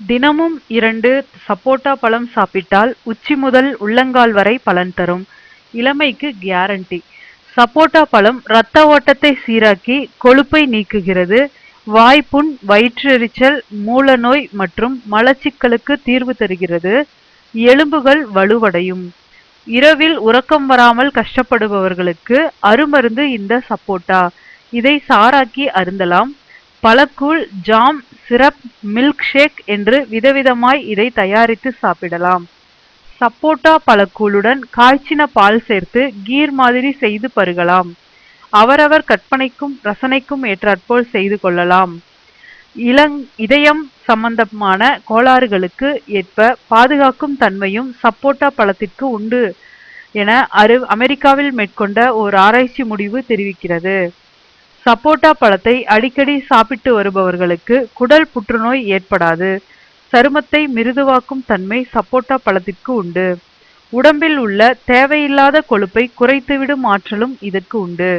தினமும் இரண்டு சப்போட்டா பழம் சாப்பிட்டால் உச்சி முதல் உள்ளங்கால் வரை பலன் தரும். இளமைக்கு கேரண்டி சப்போட்டா பழம் இரத்த ஓட்டத்தை சீராக்கி கொழுப்பை நீக்குகிறது. வாய்ப்புண் வயிற்றெரிச்சல் மூலநோய் மற்றும் மலச்சிக்கலுக்கு தீர்வு தருகிறது. எலும்புகள் வலுவடையும். இரவில் உறக்கம் வராமல் கஷ்டப்படுபவர்களுக்கு அருமருந்து இந்த சப்போட்டா. இதை சாராக்கி அருந்தலாம். பழக்கூழ் ஜாம் சிரப் மில்க் ஷேக் என்று விதவிதமாய் இதை தயாரித்து சாப்பிடலாம். சப்போட்டா பழக்கூழுடன் காய்ச்சின பால் சேர்த்து கீர் மாதிரி செய்து பருகலாம். அவரவர் கற்பனைக்கும் ரசனைக்கும் ஏற்றாற்போல் செய்து கொள்ளலாம். இளங் இதயம் சம்பந்தமான கோளாறுகளுக்கு ஏற்ப பாதுகாக்கும் தன்மையும் சப்போட்டா பழத்திற்கு உண்டு என அரு அமெரிக்காவில் மேற்கொண்ட ஓர் ஆராய்ச்சி முடிவு தெரிவிக்கிறது. சப்போட்டா பழத்தை அடிக்கடி சாப்பிட்டு வருபவர்களுக்கு குடல் புற்றுநோய் ஏற்படாது. சருமத்தை மிருதுவாக்கும் தன்மை சப்போட்டா பழத்திற்கு உண்டு. உடம்பில் உள்ள தேவையில்லாத கொழுப்பை குறைத்துவிடும் ஆற்றலும் இதற்கு உண்டு.